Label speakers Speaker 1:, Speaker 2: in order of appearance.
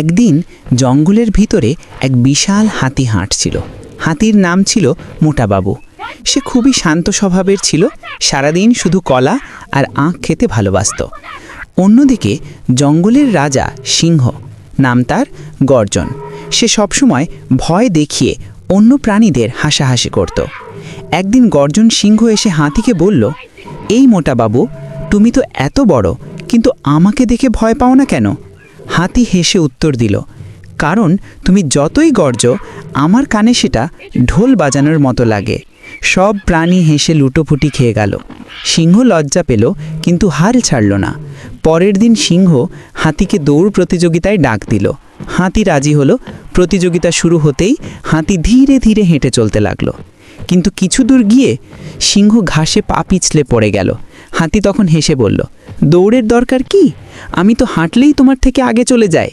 Speaker 1: একদিন জঙ্গলের ভিতরে এক বিশাল হাতি হাঁটছিল। হাতির নাম ছিল মোটাবাবু। সে খুবই শান্ত স্বভাবের ছিল, সারাদিন শুধু কলা আর আখ খেতে ভালোবাসত। অন্যদিকে জঙ্গলের রাজা সিংহ, নাম তার গর্জন। সে সবসময় ভয় দেখিয়ে অন্য প্রাণীদের হাসাহাসি করত। একদিন গর্জন সিংহ এসে হাতিকে বলল, এই মোটা বাবু তুমি তো এত বড়, কিন্তু আমাকে দেখে ভয় পাও না কেন? হাতি হেসে উত্তর দিল, কারণ তুমি যতই গর্জ আমার কানে সেটা ঢোল বাজানোর মতো লাগে। সব প্রাণী হেসে লুটোপুটি খেয়ে গেল। সিংহ লজ্জা পেল, কিন্তু হাল ছাড়ল না। পরের দিন সিংহ হাতিকে দৌড় প্রতিযোগিতায় ডাক দিল। হাতি রাজি হলো। প্রতিযোগিতা শুরু হতেই হাতি ধীরে ধীরে হেঁটে চলতে লাগল। কিন্তু কিছু দূর গিয়ে সিংহ ঘাসে পা পিছলে পড়ে গেল। হাতি তখন হেসে বলল, দৌড়ের দরকার কি? আমি তো হাঁটলেই তোমার থেকে আগে চলে যাই